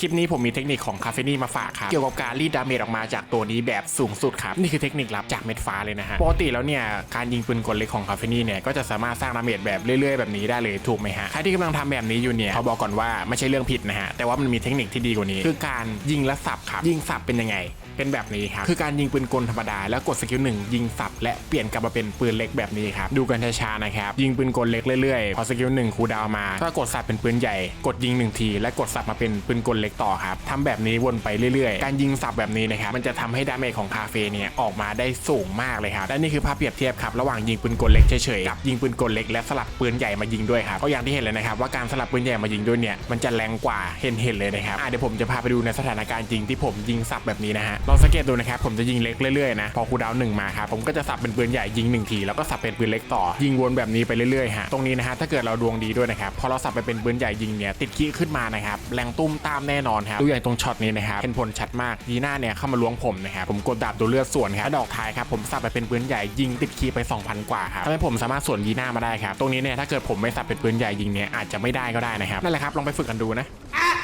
คลิปนี้ผมมีเทคนิคของคาเฟนี่มาฝากครับ เกี่ยวกับการรีดดาเมจออกมาจากตัวนี้แบบสูงสุดครับ นี่คือเทคนิคลับจากเม็ดฟ้าเลยนะฮะ ปกติแล้วเนี่ย การยิงปืนกลเล็กของคาเฟนี่เนี่ย ก็จะสามารถสร้างดาเมจแบบเรื่อยๆ แบบนี้ได้เลยถูกไหมฮะ ใครที่กำลังทำแบบนี้อยู่เนี่ยเขาบอกก่อนว่าไม่ใช่เรื่องผิดนะฮะ แต่ว่ามันมีเทคนิคที่ดีกว่านี้ คือการยิงและสับครับ ยิงสับเป็นยังไงเป็นแบบนี้ครับ คือการยิงปืนกลธรรมดา แล้วกดสกิลหนึ่งยิงสับและเปลี่ยนกลับมาเป็นปืนเล็กแบบนี้ครับ ดูกันช้าๆนะครับ ยิงปืนกลเล็กเรื่อยๆ พอสกิลหนึ่งคูดาวมา ก็กดสับเป็นปืนใหญ่ กดยิงหนึ่งที และกดสับมาเป็นปืนกลเล็กต่อครับทำแบบนี้วนไปเรื่อยๆ การยิงสับแบบนี้นะครับมันจะทำให้ดาเมจของคาเฟ่เนี่ยออกมาได้สูงมากเลยครับและนี่คือภาพเปรียบเทียบครับระหว่างยิงปืนกลเล็กเฉยๆกับยิงปืนกลเล็กและสลับปืนใหญ่มายิงด้วยครับก็อย่างที่เห็นเลยนะครับว่าการสลับปืนใหญ่มายิงด้วยเนี่ยมันจะแรงกว่าเห็นเห็นๆเลยนะครับอะเดี๋ยวผมจะพาไปดูในสถานการณ์จริงที่ผมยิงสับแบบนี้นะฮะลองสังเกตดูนะครับผมจะยิงเล็กเรื่อยๆนะพอคูดาวหนึ่งมาครับผมก็จะสับเป็นปืนใหญ่ยิงหนึ่งทีแล้วก็สับเป็นปืนเล็กต่อ ยิงวนแบบนี้ไปเรื่อยๆฮะตรงนี้นะฮะถ้าเกิดเราดวงดีด้วยนะครับพอเราสับไปเป็นปืนใหญ่ยิงเนี่ยติดขี้ขึ้นมานะครับแรงตุ้มตามแน่นอนครับดูอย่างตรงช็อตนี้นะครับเห็นผลชัดมากยีน่าเนี่ยเข้ามาล้วงผมนะครับผมกดดาบดูเลือดส่วนครับแล้วดอกท้ายครับผมสับไปเป็นปืนใหญ่ยิงติดขี้ไป 2,000 กว่าครับทำให้ผมสามารถสวนยีน่ามาได้ครับตรงนี้เนี่ยถ้าเกิดผมไม่สับเป็นปืนใหญ่ยิงเนี่ยอาจจะไม่ได้ก็ได้นะครับนั่นแหละครับลองไปฝึกกันดูนะ